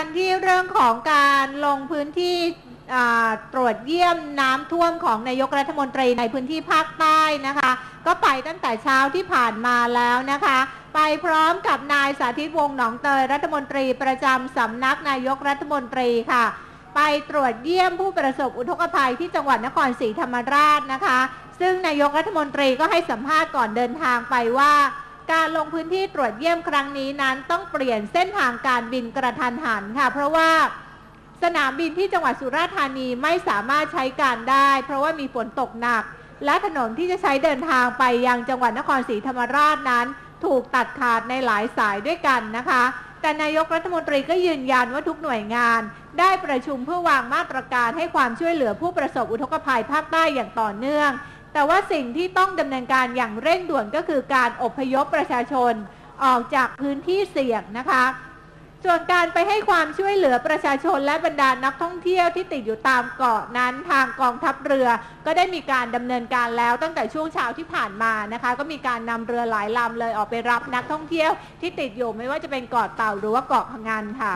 กันที่เรื่องของการลงพื้นที่ตรวจเยี่ยมน้ำท่วมของนายกรัฐมนตรีในพื้นที่ภาคใต้นะคะ ก็ไปตั้งแต่เช้าที่ผ่านมาแล้วนะคะ ไปพร้อมกับนายสาธิตวงศ์หนองเตยรัฐมนตรีประจำสำนักนายกรัฐมนตรีค่ะ ไปตรวจเยี่ยมผู้ประสบอุทกภัยที่จังหวัดนครศรีธรรมราชนะคะ ซึ่งนายกรัฐมนตรีก็ให้สัมภาษณ์ก่อนเดินทางไปว่า การลงพื้นที่ตรวจเยี่ยมครั้งนี้นั้นต้องเปลี่ยนเส้นทางการบินกระทันหันค่ะ เพราะว่าสนามบินที่จังหวัดสุราษฎร์ธานีไม่สามารถใช้การได้ เพราะว่ามีฝนตกหนัก และถนนที่จะใช้เดินทางไปยังจังหวัดนครศรีธรรมราชนั้น ถูกตัดขาดในหลายสายด้วยกันนะคะ แต่นายกรัฐมนตรีก็ยืนยันว่าทุกหน่วยงาน ได้ประชุมเพื่อวางมาตรการให้ความช่วยเหลือผู้ประสบอุทกภัยภาคใต้อย่างต่อเนื่อง แต่ว่าสิ่งที่ต้องดำเนินการอย่างเร่งด่วนก็คือการอพยพประชาชนออกจากพื้นที่เสี่ยงนะคะ ส่วนการไปให้ความช่วยเหลือประชาชนและบรรดานักท่องเที่ยวที่ติดอยู่ตามเกาะนั้นทางกองทัพเรือ ก็ได้มีการดำเนินการแล้วตั้งแต่ช่วงเช้าที่ผ่านมานะคะ ก็มีการนำเรือหลายลำเลยออกไปรับนักท่องเที่ยวที่ติดอยู่ไม่ว่าจะเป็นเกาะเต่าหรือว่าเกาะพะงันค่ะ